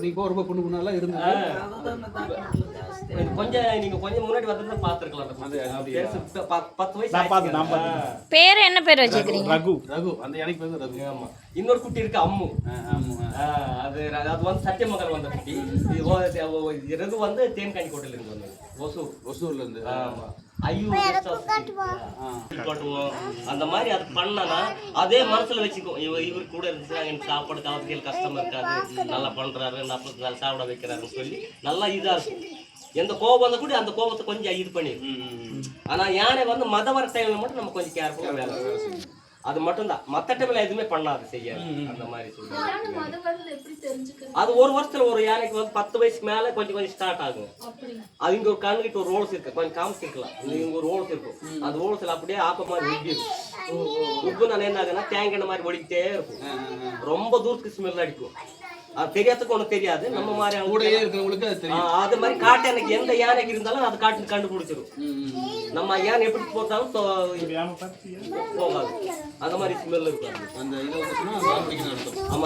நீ ரொம்ப புண்ணு புண்ணெல்லாம் இருந்தது. கொஞ்சம் நீங்க கொஞ்சம் முன்னாடி வந்து பாத்துருக்கலாம் அது அப்படியா? பத்து வயசு நான் பார்த்தேன், நான் ஆயிடுச்சுங்க. பேர் என்ன பேர் வச்சுக்கிறீங்க ரகு. ரகு. அந்த யானைக்கு பேர் ரகு. ஆமா. இன்னொரு குட்டி இருக்கு அம்மு. அது அது வந்து சத்தியமங்கல் வந்த குட்டி. இது வந்து தேன்காணி கோட்டையில இருந்து வந்தது ஒசூர் ஒசூர்ல இருந்து ஆமா ஐயோ அந்த மாதிரி அது பண்ணனா அதே மனசுல வச்சுக்கும் இவ இவர் கூட இருந்துச்சுன்னா எனக்கு சாப்பாடு காவத்தியல் கஷ்டம் இருக்காது. நல்லா பண்றாரு நல்லா நல்லா சாப்பிட வைக்கிறாருன்னு சொல்லி நல்லா இதா இருக்கும். எந்த கோபம் வந்தா கூட அந்த கோபத்தை கொஞ்சம் இது பண்ணிடும் ஆனா யானை வந்து மத வர டைம்ல மட்டும் நம்ம கொஞ்சம் கேர்ஃபுல்லா வேலை. அது மட்டும்தான். மத்த டைம்ல எதுவுமே பண்ணாது செய்யாது அந்த மாதிரி சொல்லி அது ஒரு வருஷத்துல ஒரு யானைக்கு வந்து பத்து வயசுக்கு மேல கொஞ்சம் கொஞ்சம் ஸ்டார்ட் ஆகும். அது இங்க ஒரு கண்ணுகிட்ட ஒரு ரோல்ஸ் இருக்கு. கொஞ்சம் காமிச்சிருக்கலாம் இங்க இங்க ஒரு ரோல்ஸ் இருக்கும் அது ரோல்ஸ்ல அப்படியே ஆப்ப மாதிரி உப்பிடும் உப்பு நான் என்ன ஆகுனா தேங்கின மாதிரி ஒடிக்கிட்டே இருக்கும். ரொம்ப தூரத்துக்கு ஸ்மெல் அடிக்கும். அது தெரியாததுக்கு ஒண்ணு தெரியாது. நம்ம மாதிரி கூடயே இருக்கிறவங்களுக்கு அது தெரியும். அது மாதிரி காட்டு எனக்கு எந்த யானைக்கு இருந்தாலும் அது காட்டு கண்டுபிடிச்சிரும். ம், ம், ம். நம்ம யானை எப்படி போட்டாலும்? போகாது. அந்த மாதிரி ஸ்மெல் இருக்கும். அந்த இதை வந்துச்சுன்னா சாப்பிடிக்கணும் அர்த்தம்.